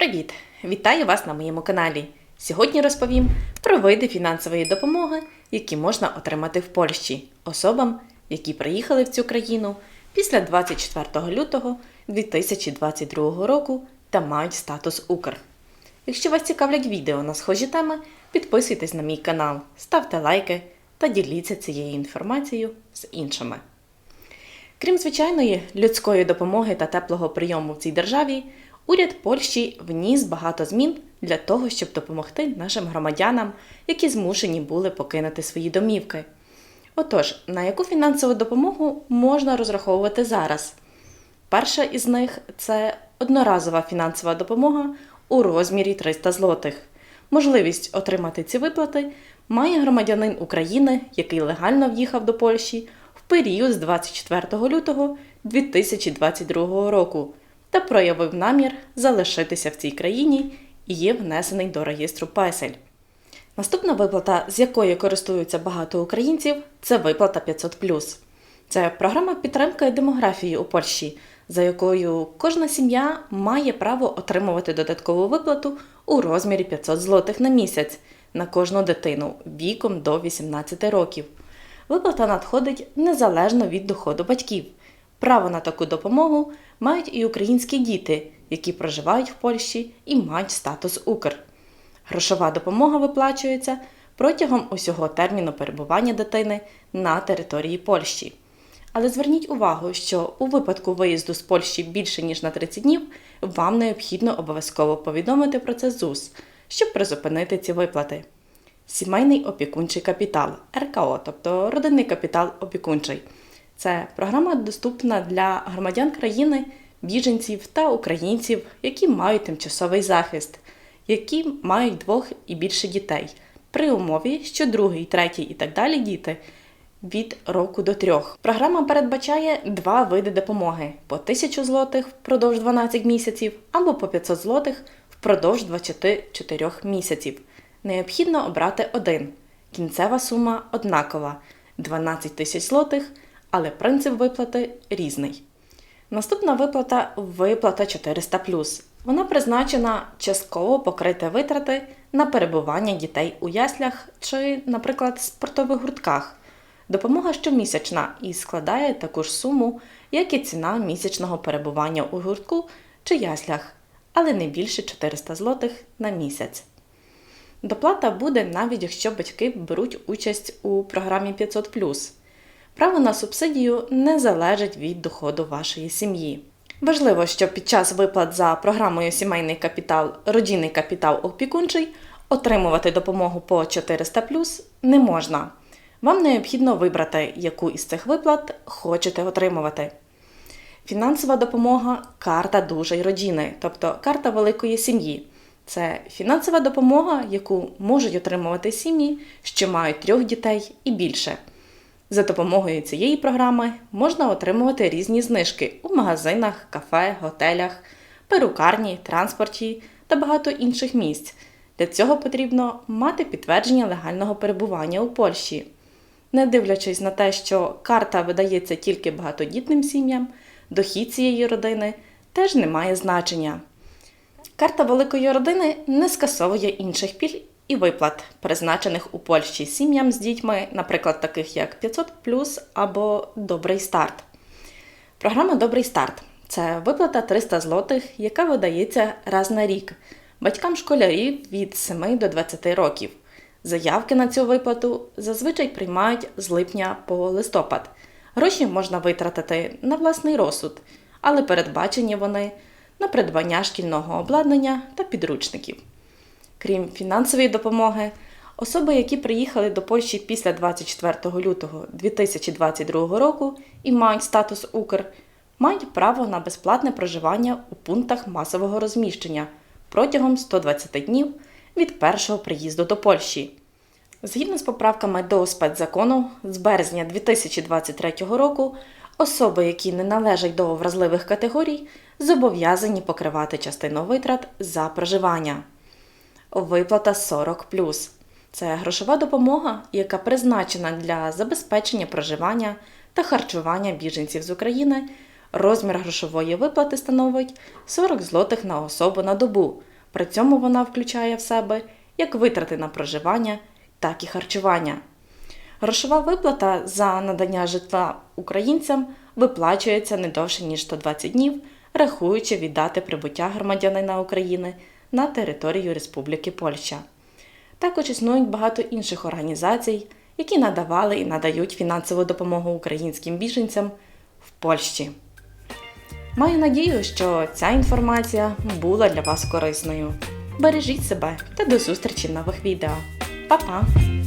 Привіт! Вітаю вас на моєму каналі. Сьогодні розповім про види фінансової допомоги, які можна отримати в Польщі особам, які приїхали в цю країну після 24 лютого 2022 року та мають статус Укр. Якщо вас цікавлять відео на схожі теми, підписуйтесь на мій канал, ставте лайки та діліться цією інформацією з іншими. Крім звичайної людської допомоги та теплого прийому в цій державі, уряд Польщі вніс багато змін для того, щоб допомогти нашим громадянам, які змушені були покинути свої домівки. Отож, на яку фінансову допомогу можна розраховувати зараз? Перша із них це одноразова фінансова допомога у розмірі 300 злотих. Можливість отримати ці виплати має громадянин України, який легально в'їхав до Польщі в період з 24 лютого 2022 року та проявив намір залишитися в цій країні і є внесений до реєстру песель. Наступна виплата, з якої користуються багато українців, це виплата 500+. Це програма підтримки демографії у Польщі, за якою кожна сім'я має право отримувати додаткову виплату у розмірі 500 злотих на місяць на кожну дитину віком до 18 років. Виплата надходить незалежно від доходу батьків. Право на таку допомогу мають і українські діти, які проживають в Польщі і мають статус Укр. Грошова допомога виплачується протягом усього терміну перебування дитини на території Польщі. Але зверніть увагу, що у випадку виїзду з Польщі більше ніж на 30 днів вам необхідно обов'язково повідомити про це ЗУС, щоб призупинити ці виплати. Сімейний опікунчий капітал РКО, тобто родинний капітал опікунчий. Це програма доступна для громадян країни, біженців та українців, які мають тимчасовий захист, які мають двох і більше дітей, при умові, що другий, третій і так далі діти від року до трьох. Програма передбачає два види допомоги: по 1000 злотих впродовж 12 місяців або по 500 злотих впродовж 24 місяців. Необхідно обрати один. Кінцева сума однакова 12 тисяч злотих, але принцип виплати різний. Наступна виплата виплата 400 Вона призначена частково покрити витрати на перебування дітей у яслях чи, наприклад, спортових гуртках. Допомога щомісячна і складає таку ж суму, як і ціна місячного перебування у гуртку чи яслях, але не більше 400 злотих на місяць. Доплата буде навіть якщо батьки беруть участь у програмі 500 Право на субсидію не залежить від доходу вашої сім'ї. Важливо, що під час виплат за програмою Сімейний капітал, родинний капітал опікунчий отримувати допомогу по 400 не можна. Вам необхідно вибрати, яку із цих виплат хочете отримувати. Фінансова допомога карта дужої родини, тобто карта великої сім'ї. Це фінансова допомога, яку можуть отримувати сім'ї, що мають трьох дітей і більше. За допомогою цієї програми можна отримувати різні знижки у магазинах, кафе, готелях, перукарні, транспорті та багато інших місць. Для цього потрібно мати підтвердження легального перебування у Польщі. Не дивлячись на те, що карта видається тільки багатодітним сім'ям, дохід цієї родини теж не має значення. Карта великої родини не скасовує інших пільг і виплат, призначених у Польщі сім'ям з дітьми, наприклад, таких як 500 або Добрий старт. Програма Добрий старт це виплата 300 злотих, яка видається раз на рік батькам школярів від 7 до 20 років. Заявки на цю виплату зазвичай приймають з липня по листопад. Гроші можна витратити на власний розсуд, але передбачені вони на придбання шкільного обладнання та підручників. Крім фінансової допомоги, особи, які приїхали до Польщі після 24 лютого 2022 року і мають статус Укр, мають право на безплатне проживання у пунктах масового розміщення протягом 120 днів від першого приїзду до Польщі. Згідно з поправками до спецзакону, з березня 2023 року особи, які не належать до вразливих категорій, зобов'язані покривати частину витрат за проживання. Виплата 40 це грошова допомога, яка призначена для забезпечення проживання та харчування біженців з України. Розмір грошової виплати становить 40 злотих на особу на добу При цьому вона включає в себе як витрати на проживання, так і харчування. Грошова виплата за надання житла українцям виплачується не довше ніж 120 днів, рахуючи від дати прибуття громадянина України на територію Республіки Польща. Також існують багато інших організацій, які надавали і надають фінансову допомогу українським біженцям в Польщі. Маю надію, що ця інформація була для вас корисною. Бережіть себе та до зустрічі в нових відео. Па-па!